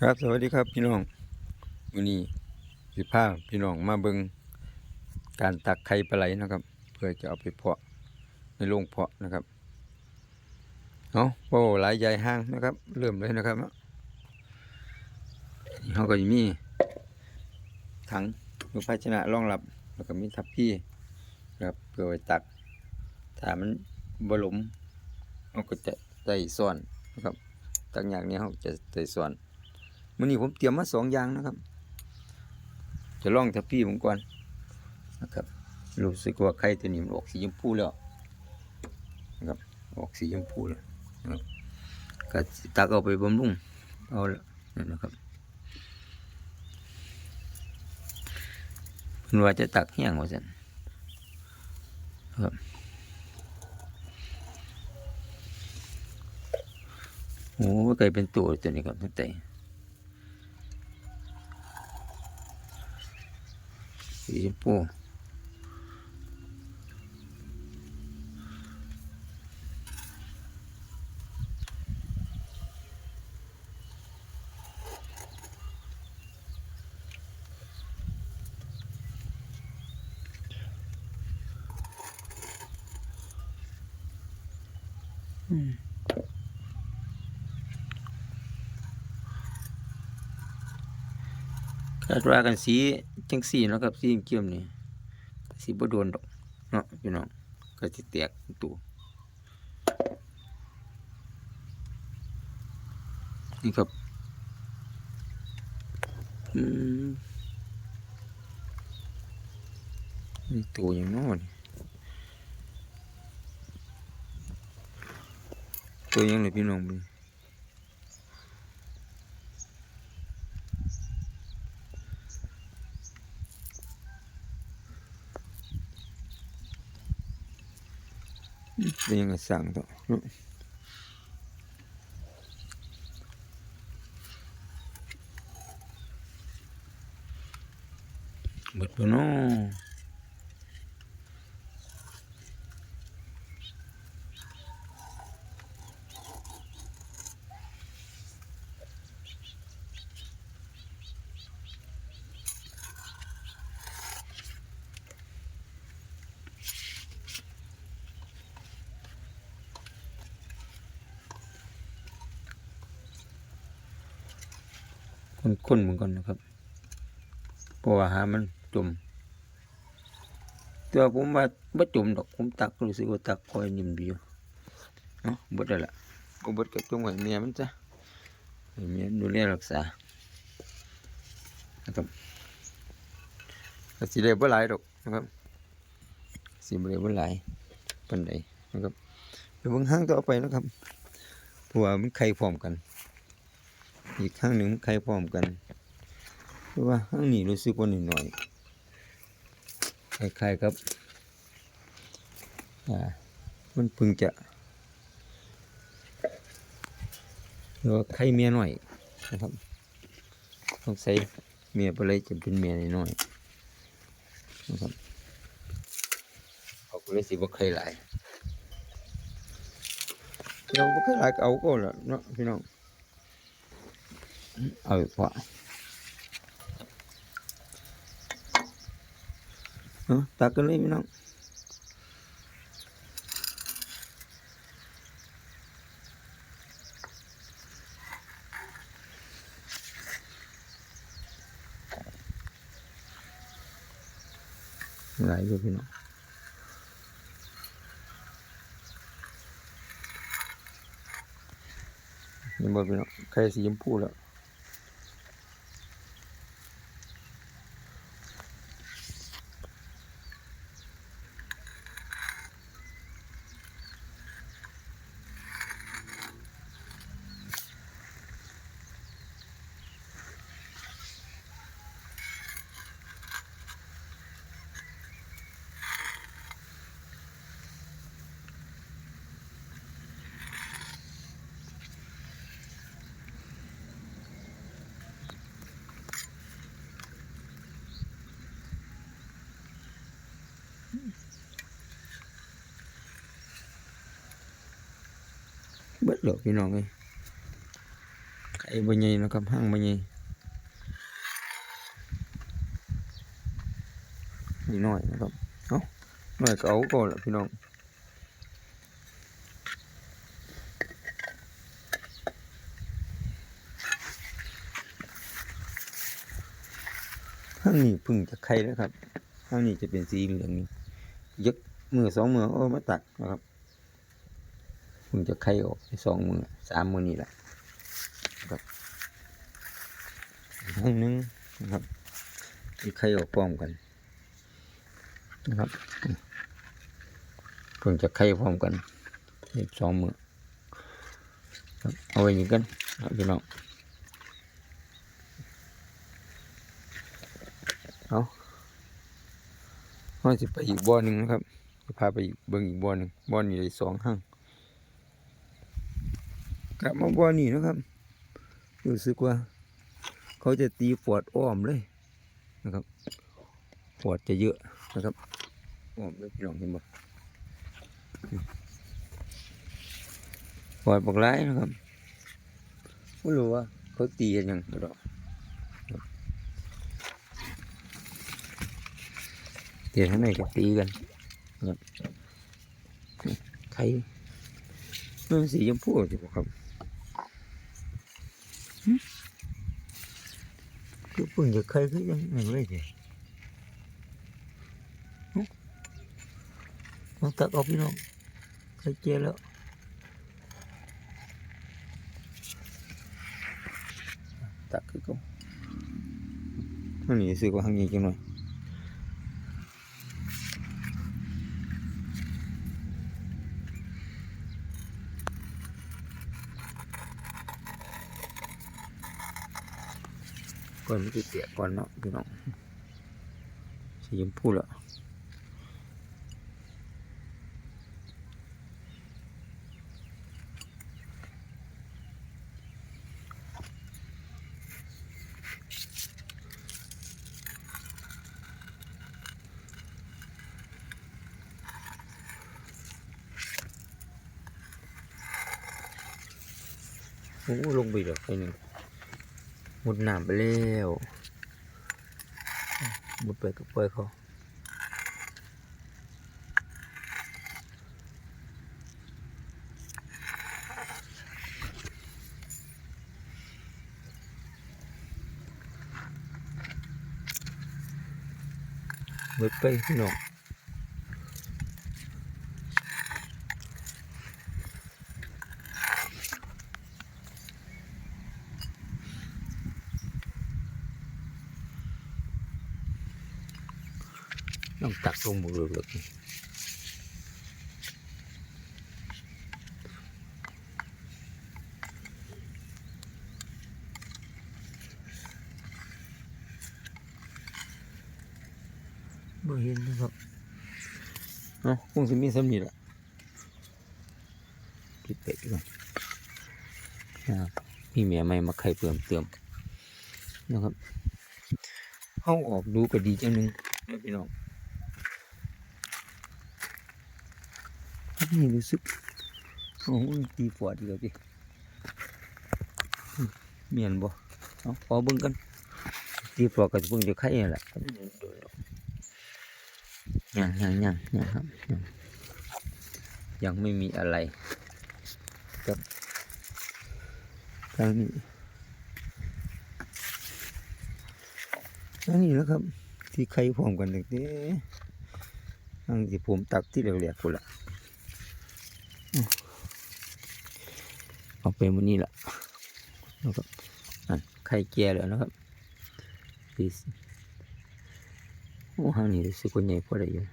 ครับสวัสดีครับพี่น้องวันนี้สิพาพี่น้องมาเบิงการตักไข่ปลาไหลนะครับ เพื่อจะเอาไปเพาะในโรงเพาะนะครับเอาโอ้หลายใหญ่ห้างนะครับ เริ่มเลยนะครับนี่เขาก็จะมีถังมีภาชนะรองรับ แล้วก็มีทับพี่ครับเพื่อไว้ตักถ้ามันบหลมเขาก็จะได้ซ่อนนะครับตักอย่างนี้เขาจะได้ซ่อน มื่อนี้ผมเตรียมมาสองอย่างนะครับ จะลองทับพี่ผมก่อนนะครับรู้สึกว่าไข่ตัวนี้มันออกสีชมพูแล้วนะครับออกสีชมพูแล้วนะครับก็ตักเอาไปบำรุงเอาและนั่นะครับเพิ่นว่าจะตักแห้งว่าสันครับโอ้ไก่เป็นตัวตัวนี้ครับตั้งแต่ สีชมพู คาดว่ากันสีจังสีเนาะครับสีเขียวๆนี่สีบ่โดนดอกเนาะพี่น้องก็สิแตกตัวนี่ครับอืมตัวอย่างน้อนตัวอยังเลยพี่น้อง เบิ่งเป็นยังไงสั่งต่อเนาะเบิดปะเนาะคนๆเหมือนกันนะครับเพราะว่าหามันจมแต่ว่าผมว่าบ่จมดอกผมตักรู้สึกว่าตักคอยนิ่มดีอยู่เนาะบดแล้วล่ะก็บดกับจงไว้เมียมันจ้ะเมียดูแลรักษานะครับก็สิได้บ่หลายดอกนะครับสิบ่ได้บ่หลายปานใดนะครับไปเบิ่งห้างต่อไปนะครับเพราะว่ามันไข่พร้อมกัน อีกข้างหนึ่งมันไข่พร้อมกันเพราะว่าข้างนี้รู้สึกว่าหน่อยๆคล้ายๆครับอ่ามันพิ่งจะเรียว่าไข่เมียหน่อยนะครับต้องใส่เมียไปเลยจะเป็นเมียน้อยนะครับเขาก็เลยสิว่าไข่หลายเราบ่ไข่หลายเอาก็แล้วเนาะพี่น้อง เอาอีกพอเอาตักกันเลยพี่น้องหลายอยู่พี่น้องนี่บ่พี่น้องไข่สีชมพูแล้ว เบิดเหลือพี่น้องเลยไข่บะใหญ่นะครับห้างบะใหญ่นี่น้อยนะครับเอ้าน้อยก็เอาก่อนละพี่น้องห้างนี้พึ่งจะไข่แล้วครับห้างนี้จะเป็นสีเหลืองนี่ยึกมือสองมือเอามาตักนะครับ พึ่งจะไข่ออกสองมือสามมือนี่แหละห้องนึงนะครับมีไข่ออกพร้อมกัน นะครับเพิ่งจะไข่พร้อมกันเด็กสองมือเอาไว้อย่างกันครับพี่น้องเอาเราจะไปอีกบ่อหนึ่งนะครับจะพาไปอีกเบิ่งอีกบ่อหนึ่งบ่อนี้ได้สองห้าง กลับมาบ่อนี้นะครับรู้สึกว่า เขาจะตีฟอดอ้อมเลยนะครับฟอดจะเยอะนะครับอ้อมเลยพี่น้องเห็นบ่ฟอดบอกร้ายนะครับไม่รู้ว่า เขาตีกันยังหรอกเดี๋ยวข้างในก็ตีกันนะครับไข่มันสีชมพูจิบ่ครับ cứ phun được khơi cứ dân này lấy gì? Nó tắt ốp đi nó khơi che lỡ tắt cái công. Nó nhìn sự có hàng gì ก่อนมันจะเสียก่อนเนาะพี่น้องสีชมพูและวโอ้ลงไปเดี๋ยวไปหนึ่งำไปแล้วมุดไปก็ปล่อยเขาเบิดไปพี่น้อง ต้องตักลงหมดเลยเลยบ่เห็นนะครับเนาะคงจะมีสำนีแหละปิดเป็ดก่อนนะครับมีเมียใหม่มาไข่เติมเติมนะครับเข้าออกดูก็ดีจังหนึงนะพี่น้อง นี่รู้สึกโอ้ยตีฟอดอีกแล้วพี่เมียนบ่เอาขอเบิ่งกันตีฟอดก็จะเบิ่งจะไข่นั่แหละยังยังยังยังครับยังยังไม่มีอะไรครับทางนี้ทางนี้แล้วครับ ที่ไข่พร้อมกันเด็กนี้ทางที่ผมตักที่เหลียกๆกูนละ เอาไปวันนี้แหละแล้วก็อันไข่แก่แล้วนะครับดีสโอ้ห้างนี้รู้สึกว่าใหญ่พอได้อยู่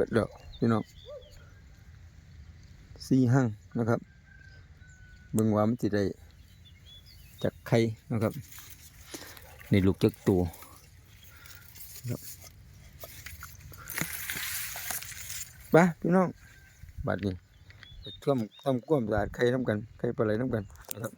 บิดแล้วพี่น้องสี่ห้างนะครับเบิ่งว่ามันสิได้จากไข่นะครับในลูกจักตัวครับไปพี่น้องบัดนี้ท่วมทำควมสะอาดไข่น้ำกันไข่ปลาไหลน้ำกันนะครับ